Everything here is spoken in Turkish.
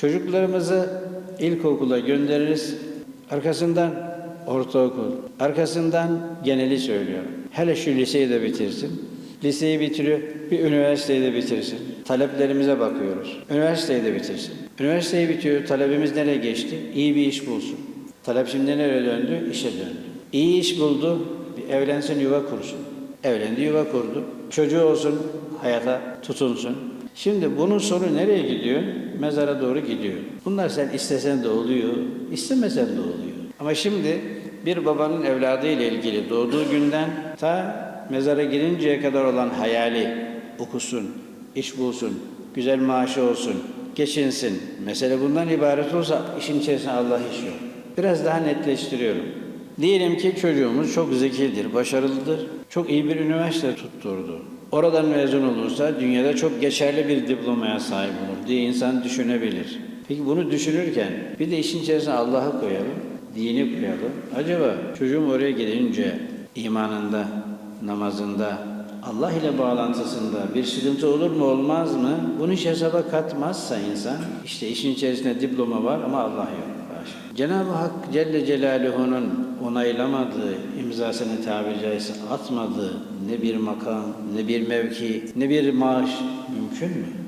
Çocuklarımızı ilkokula göndeririz. Arkasından ortaokul, arkasından geneli söylüyorum. Hele şu liseyi de bitirsin. Liseyi bitiriyor, bir üniversiteyi de bitirsin. Taleplerimize bakıyoruz. Üniversiteyi de bitirsin. Üniversiteyi bitiyor, talebimiz nereye geçti? İyi bir iş bulsun. Talep şimdi nereye döndü? İşe döndü. İyi iş buldu, bir evlensin, yuva kursun. Evlendi, yuva kurdu. Çocuğu olsun, hayata tutunsun. Şimdi bunun sonu nereye gidiyor? Mezara doğru gidiyor. Bunlar sen istesen de oluyor, istemesen de oluyor. Ama şimdi bir babanın evladı ile ilgili doğduğu günden ta mezara girinceye kadar olan hayali okusun, iş bulsun, güzel maaşı olsun, geçinsin. Mesele bundan ibaret olsa işin içerisinde Allah iş yok. Biraz daha netleştiriyorum. Diyelim ki çocuğumuz çok zekidir, başarılıdır. Çok iyi bir üniversite tutturdu. Oradan mezun olursa dünyada çok geçerli bir diplomaya sahip olur diye insan düşünebilir. Peki bunu düşünürken bir de işin içerisine Allah'ı koyalım, dini koyalım. Acaba çocuğum oraya gidince imanında, namazında, Allah ile bağlantısında bir sıkıntı olur mu olmaz mı? Bunu hiç hesaba katmazsa insan, işte işin içerisinde diploma var ama Allah yok. Haşa. Cenab-ı Hak Celle Celaluhu'nun onaylamadığı, imzasını tabiri caizse atmadığı ne bir makam, ne bir mevki, ne bir maaş mümkün mü?